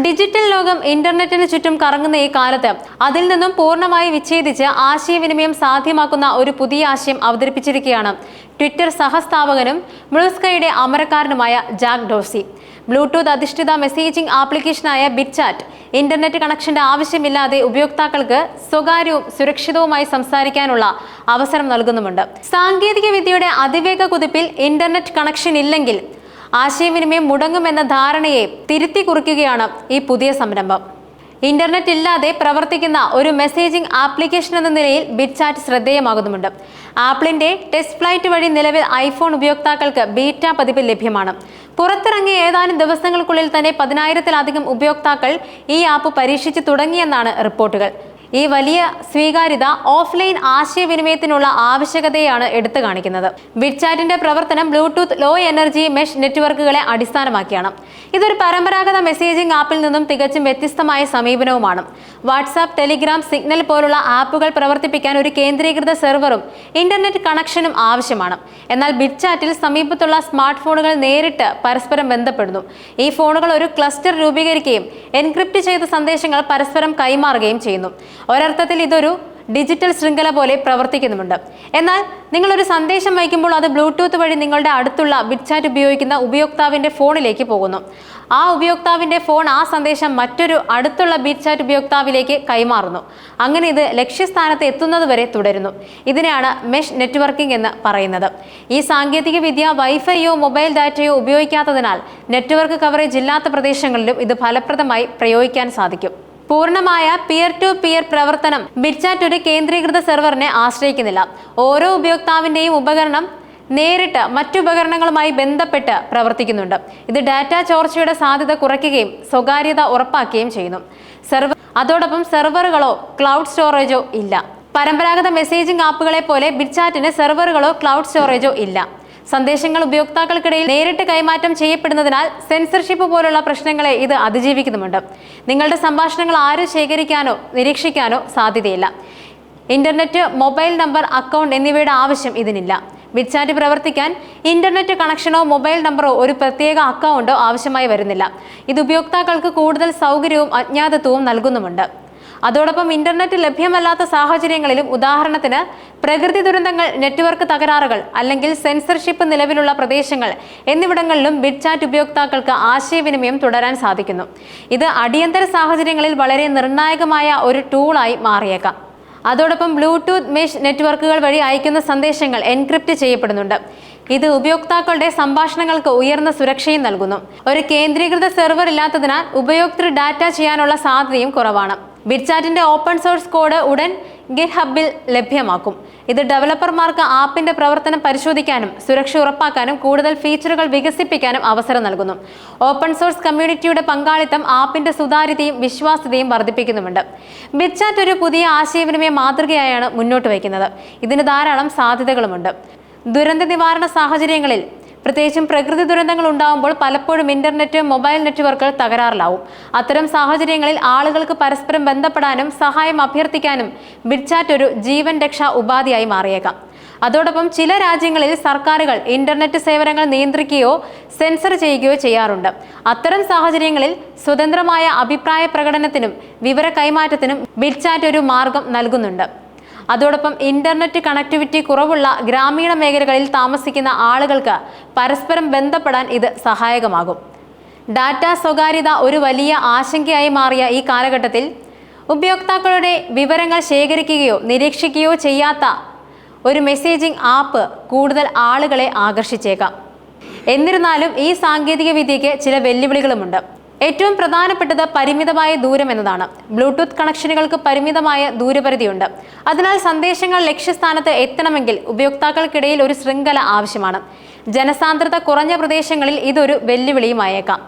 Digital ലോകം ഇന്റർനെറ്റിന് ചുറ്റും കറങ്ങുന്ന ഈ കാലത്ത് അതിൽ നിന്നും പൂർണമായി വിച്ഛേദിച്ച് ആശയവിനിമയം സാധ്യമാക്കുന്ന ഒരു പുതിയ ആശയം അവതരിപ്പിച്ചിരിക്കുകയാണ്. ട്വിറ്റർ സഹസ്ഥാപകനും ബ്ലൂസ്കൈയുടെ അമരക്കാരനുമായ ജാക്ക് ഡോസി. ബ്ലൂടൂത്ത് അധിഷ്ഠിത മെസ്സേജിംഗ് ആപ്ലിക്കേഷനായ ബിറ്റ്ചാറ്റ് ഇന്റർനെറ്റ് കണക്ഷന്റെ ആവശ്യമില്ലാതെ ഉപയോക്താക്കൾക്ക് സ്വകാര്യവും സുരക്ഷിതവുമായി സംസാരിക്കാനുള്ള അവസരം നൽകുന്നുമുണ്ട്. സാങ്കേതിക വിദ്യയുടെ അതിവേഗ കുതിപ്പിൽ ഇന്റർനെറ്റ് കണക്ഷൻ ഇല്ലെങ്കിൽ ആശയവിനിമയം മുടങ്ങുമെന്ന ധാരണയെ തിരുത്തി കുറിക്കുകയാണ് ഈ പുതിയ സംരംഭം. ഇന്റർനെറ്റ് ഇല്ലാതെ പ്രവർത്തിക്കുന്ന ഒരു മെസ്സേജിംഗ് ആപ്ലിക്കേഷൻ എന്ന നിലയിൽ ബിറ്റ്ചാറ്റ് ശ്രദ്ധേയമാകുന്നുമുണ്ട്. ആപ്പിളിന്റെ ടെസ്റ്റ് ഫ്ലൈറ്റ് വഴി നിലവിൽ ഐഫോൺ ഉപയോക്താക്കൾക്ക് ബീറ്റ പതിപ്പ് ലഭ്യമാണ്. പുറത്തിറങ്ങിയ ഏതാനും ദിവസങ്ങൾക്കുള്ളിൽ തന്നെ പതിനായിരത്തിലധികം ഉപയോക്താക്കൾ ഈ ആപ്പ് പരീക്ഷിച്ചു തുടങ്ങിയെന്നാണ് റിപ്പോർട്ടുകൾ. ഈ വലിയ സ്വീകാര്യത ഓഫ്ലൈൻ ആശയവിനിമയത്തിനുള്ള ആവശ്യകതയാണ് എടുത്തു കാണിക്കുന്നത്. ബിറ്റ്ചാറ്റിന്റെ പ്രവർത്തനം ബ്ലൂടൂത്ത് ലോ എനർജി മെഷ് നെറ്റ്വർക്കുകളെ അടിസ്ഥാനമാക്കിയാണ്. ഇതൊരു പരമ്പരാഗത മെസ്സേജിംഗ് ആപ്പിൽ നിന്നും തികച്ചും വ്യത്യസ്തമായ സമീപനവുമാണ്. വാട്സാപ്പ് ടെലിഗ്രാം സിഗ്നൽ പോലുള്ള ആപ്പുകൾ പ്രവർത്തിപ്പിക്കാൻ ഒരു കേന്ദ്രീകൃത സെർവറും ഇന്റർനെറ്റ് കണക്ഷനും ആവശ്യമാണ്. എന്നാൽ ബിറ്റ്ചാറ്റിൽ സമീപത്തുള്ള സ്മാർട്ട് ഫോണുകൾ നേരിട്ട് പരസ്പരം ബന്ധപ്പെടുന്നു. ഈ ഫോണുകൾ ഒരു ക്ലസ്റ്റർ രൂപീകരിക്കുകയും എൻക്രിപ്റ്റ് ചെയ്ത സന്ദേശങ്ങൾ പരസ്പരം കൈമാറുകയും ചെയ്യുന്നു. ഒരർത്ഥത്തിൽ ഇതൊരു ഡിജിറ്റൽ ശൃംഖല പോലെ പ്രവർത്തിക്കുന്നുമുണ്ട്. എന്നാൽ നിങ്ങളൊരു സന്ദേശം വയ്ക്കുമ്പോൾ അത് ബ്ലൂടൂത്ത് വഴി നിങ്ങളുടെ അടുത്തുള്ള ബിറ്റ്ചാറ്റ് ഉപയോഗിക്കുന്ന ഉപയോക്താവിന്റെ ഫോണിലേക്ക് പോകുന്നു. ആ ഉപയോക്താവിന്റെ ഫോൺ ആ സന്ദേശം മറ്റൊരു അടുത്തുള്ള ബിറ്റ്ചാറ്റ് ഉപയോക്താവിലേക്ക് കൈമാറുന്നു. അങ്ങനെ ഇത് ലക്ഷ്യസ്ഥാനത്ത് എത്തുന്നത് വരെ തുടരുന്നു. ഇതിനെയാണ് മെഷ് നെറ്റ്വർക്കിംഗ് എന്ന് പറയുന്നത്. ഈ സാങ്കേതിക വിദ്യ വൈഫൈയോ മൊബൈൽ ഡാറ്റയോ ഉപയോഗിക്കാത്തതിനാൽ നെറ്റ്വർക്ക് കവറേജ് ഇല്ലാത്ത പ്രദേശങ്ങളിലും ഇത് ഫലപ്രദമായി പ്രയോഗിക്കാൻ സാധിക്കും. പൂർണമായ പിയർ ടു പിയർ പ്രവർത്തനം ബിറ്റ്ചാറ്റ് ഒരു കേന്ദ്രീകൃത സെർവറിനെ ആശ്രയിക്കുന്നില്ല. ഓരോ ഉപയോക്താവിന്റെയും ഉപകരണം നേരിട്ട് മറ്റുപകരണങ്ങളുമായി ബന്ധപ്പെട്ട് പ്രവർത്തിക്കുന്നുണ്ട്. ഇത് ഡാറ്റ ചോർച്ചയുടെ സാധ്യത കുറയ്ക്കുകയും സ്വകാര്യത ഉറപ്പാക്കുകയും ചെയ്യുന്നു. സെർവർ അതോടൊപ്പം സെർവറുകളോ ക്ലൗഡ് സ്റ്റോറേജോ ഇല്ല. പരമ്പരാഗത മെസ്സേജിംഗ് ആപ്പുകളെ പോലെ ബിറ്റ്ചാറ്റിന് സെർവറുകളോ ക്ലൗഡ് സ്റ്റോറേജോ ഇല്ല. സന്ദേശങ്ങൾ ഉപയോക്താക്കൾക്കിടയിൽ നേരിട്ട് കൈമാറ്റം ചെയ്യപ്പെടുന്നതിനാൽ സെൻസർഷിപ്പ് പോലുള്ള പ്രശ്നങ്ങളെ ഇത് അതിജീവിക്കുന്നുമുണ്ട്. നിങ്ങളുടെ സംഭാഷണങ്ങൾ ആരും ശേഖരിക്കാനോ നിരീക്ഷിക്കാനോ സാധ്യതയില്ല. ഇന്റർനെറ്റ് മൊബൈൽ നമ്പർ അക്കൗണ്ട് എന്നിവയുടെ ആവശ്യം ഇതിനില്ല. ബിറ്റ്ചാറ്റ് പ്രവർത്തിക്കാൻ ഇന്റർനെറ്റ് കണക്ഷനോ മൊബൈൽ നമ്പറോ ഒരു പ്രത്യേക അക്കൗണ്ടോ ആവശ്യമായി വരുന്നില്ല. ഇത് ഉപയോക്താക്കൾക്ക് കൂടുതൽ സൗകര്യവും അജ്ഞാതത്വവും നൽകുന്നുമുണ്ട്. അതോടൊപ്പം ഇന്റർനെറ്റ് ലഭ്യമല്ലാത്ത സാഹചര്യങ്ങളിലും ഉദാഹരണത്തിന് പ്രകൃതി ദുരന്തങ്ങൾ നെറ്റ്വർക്ക് തകരാറുകൾ അല്ലെങ്കിൽ സെൻസർഷിപ്പ് നിലവിലുള്ള പ്രദേശങ്ങൾ എന്നിവിടങ്ങളിലും ബിഡ്ചാറ്റ് ഉപയോക്താക്കൾക്ക് ആശയവിനിമയം തുടരാൻ സാധിക്കുന്നു. ഇത് അടിയന്തര സാഹചര്യങ്ങളിൽ വളരെ നിർണായകമായ ഒരു ടൂളായി മാറിയേക്കാം. അതോടൊപ്പം ബ്ലൂടൂത്ത് മെഷ് നെറ്റ്വർക്കുകൾ വഴി അയക്കുന്ന സന്ദേശങ്ങൾ എൻക്രിപ്റ്റ് ചെയ്യപ്പെടുന്നുണ്ട്. ഇത് ഉപയോക്താക്കളുടെ സംഭാഷണങ്ങൾക്ക് ഉയർന്ന സുരക്ഷയും നൽകുന്നു. ഒരു കേന്ദ്രീകൃത സെർവർ ഇല്ലാത്തതിനാൽ ഉപയോക്തൃ ഡാറ്റ ചെയ്യാനുള്ള സാധ്യതയും കുറവാണ്. ബിറ്റ്ചാറ്റിന്റെ ഓപ്പൺ സോഴ്സ് കോഡ് ഉടൻ ഗിറ്റ് ഹബിൽ ലഭ്യമാക്കും. ഇത് ഡെവലപ്പർമാർക്ക് ആപ്പിന്റെ പ്രവർത്തനം പരിശോധിക്കാനും സുരക്ഷ ഉറപ്പാക്കാനും കൂടുതൽ ഫീച്ചറുകൾ വികസിപ്പിക്കാനും അവസരം നൽകുന്നു. ഓപ്പൺ സോഴ്സ് കമ്മ്യൂണിറ്റിയുടെ പങ്കാളിത്തം ആപ്പിന്റെ സുതാര്യതയും വിശ്വാസ്യതയും വർദ്ധിപ്പിക്കുന്നുമുണ്ട്. ബിറ്റ്ചാറ്റ് ഒരു പുതിയ ആശയവിനിമയ മാതൃകയായാണ് മുന്നോട്ട് വയ്ക്കുന്നത്. ഇതിന് ധാരാളം സാധ്യതകളുമുണ്ട്. ദുരന്ത നിവാരണ സാഹചര്യങ്ങളിൽ പ്രത്യേകിച്ചും പ്രകൃതി ദുരന്തങ്ങൾ ഉണ്ടാകുമ്പോൾ പലപ്പോഴും ഇന്റർനെറ്റ് മൊബൈൽ നെറ്റ്വർക്കുകൾ തകരാറിലാവും. അത്തരം സാഹചര്യങ്ങളിൽ ആളുകൾക്ക് പരസ്പരം ബന്ധപ്പെടാനും സഹായം അഭ്യർത്ഥിക്കാനും ബിഡ്ചാറ്റ് ഒരു ജീവൻ രക്ഷാ ഉപാധിയായി മാറിയേക്കാം. അതോടൊപ്പം ചില രാജ്യങ്ങളിൽ സർക്കാരുകൾ ഇന്റർനെറ്റ് സേവനങ്ങൾ നിയന്ത്രിക്കുകയോ സെൻസർ ചെയ്യുകയോ ചെയ്യാറുണ്ട്. അത്തരം സാഹചര്യങ്ങളിൽ സ്വതന്ത്രമായ അഭിപ്രായ പ്രകടനത്തിനും വിവര കൈമാറ്റത്തിനും ബിഡ്ചാറ്റ് ഒരു മാർഗം നൽകുന്നുണ്ട്. അതോടൊപ്പം ഇന്റർനെറ്റ് കണക്ടിവിറ്റി കുറവുള്ള ഗ്രാമീണ മേഖലകളിൽ താമസിക്കുന്ന ആളുകൾക്ക് പരസ്പരം ബന്ധപ്പെടാൻ ഇത് സഹായകമാകും. ഡാറ്റ സ്വകാര്യത ഒരു വലിയ ആശങ്കയായി മാറിയ ഈ കാലഘട്ടത്തിൽ ഉപയോക്താക്കളുടെ വിവരങ്ങൾ ശേഖരിക്കുകയോ നിരീക്ഷിക്കുകയോ ചെയ്യാത്ത ഒരു മെസ്സേജിംഗ് ആപ്പ് കൂടുതൽ ആളുകളെ ആകർഷിച്ചേക്കാം. എന്നിരുന്നാലും ഈ സാങ്കേതികവിദ്യയ്ക്ക് ചില വെല്ലുവിളികളുമുണ്ട്. ഏറ്റവും പ്രധാനപ്പെട്ടത് പരിമിതമായ ദൂരം എന്നതാണ്. ബ്ലൂടൂത്ത് കണക്ഷനുകൾക്ക് പരിമിതമായ ദൂരപരിധിയുണ്ട്. അതിനാൽ സന്ദേശങ്ങൾ ലക്ഷ്യസ്ഥാനത്ത് എത്തണമെങ്കിൽ ഉപയോക്താക്കൾക്കിടയിൽ ഒരു ശൃംഖല ആവശ്യമാണ്. ജനസാന്ദ്രത കുറഞ്ഞ പ്രദേശങ്ങളിൽ ഇതൊരു വെല്ലുവിളിയുമായേക്കാം.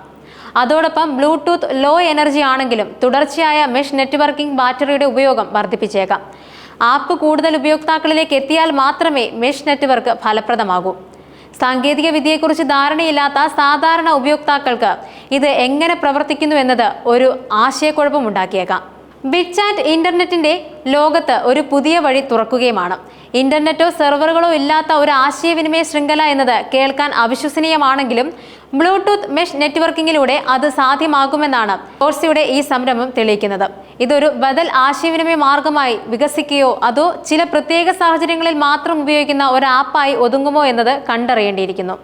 അതോടൊപ്പം ബ്ലൂടൂത്ത് ലോ എനർജി ആണെങ്കിലും തുടർച്ചയായ മെഷ് നെറ്റ്വർക്കിംഗ് ബാറ്ററിയുടെ ഉപയോഗം വർദ്ധിപ്പിച്ചേക്കാം. ആപ്പ് കൂടുതൽ ഉപയോക്താക്കളിലേക്ക് എത്തിയാൽ മാത്രമേ മെഷ് നെറ്റ്വർക്ക് ഫലപ്രദമാകൂ. സാങ്കേതിക വിദ്യയെക്കുറിച്ച് ധാരണയില്ലാത്ത സാധാരണ ഉപയോക്താക്കൾക്ക് ഇത് എങ്ങനെ പ്രവർത്തിക്കുന്നു എന്നത് ഒരു ആശയക്കുഴപ്പമുണ്ടാക്കിയേക്കാം ബിഗ് ചാറ്റ് ഇന്റർനെറ്റിന്റെ ലോകത്ത് ഒരു പുതിയ വഴി തുറക്കുകയുമാണ്. ഇന്റർനെറ്റോ സെർവറുകളോ ഇല്ലാത്ത ഒരു ആശയവിനിമയ ശൃംഖല എന്നത് കേൾക്കാൻ അവിശ്വസനീയമാണെങ്കിലും ബ്ലൂടൂത്ത് മെഷ് നെറ്റ്വർക്കിംഗിലൂടെ അത് സാധ്യമാകുമെന്നാണ് കോഴ്സിയുടെ ഈ സംരംഭം തെളിയിക്കുന്നത്. ഇതൊരു ബദൽ ആശയവിനിമയ മാർഗമായി വികസിക്കുകയോ അതോ ചില പ്രത്യേക സാഹചര്യങ്ങളിൽ മാത്രം ഉപയോഗിക്കുന്ന ഒരു ആപ്പായി ഒതുങ്ങുമോ എന്നത് കണ്ടറിയേണ്ടിയിരിക്കുന്നു.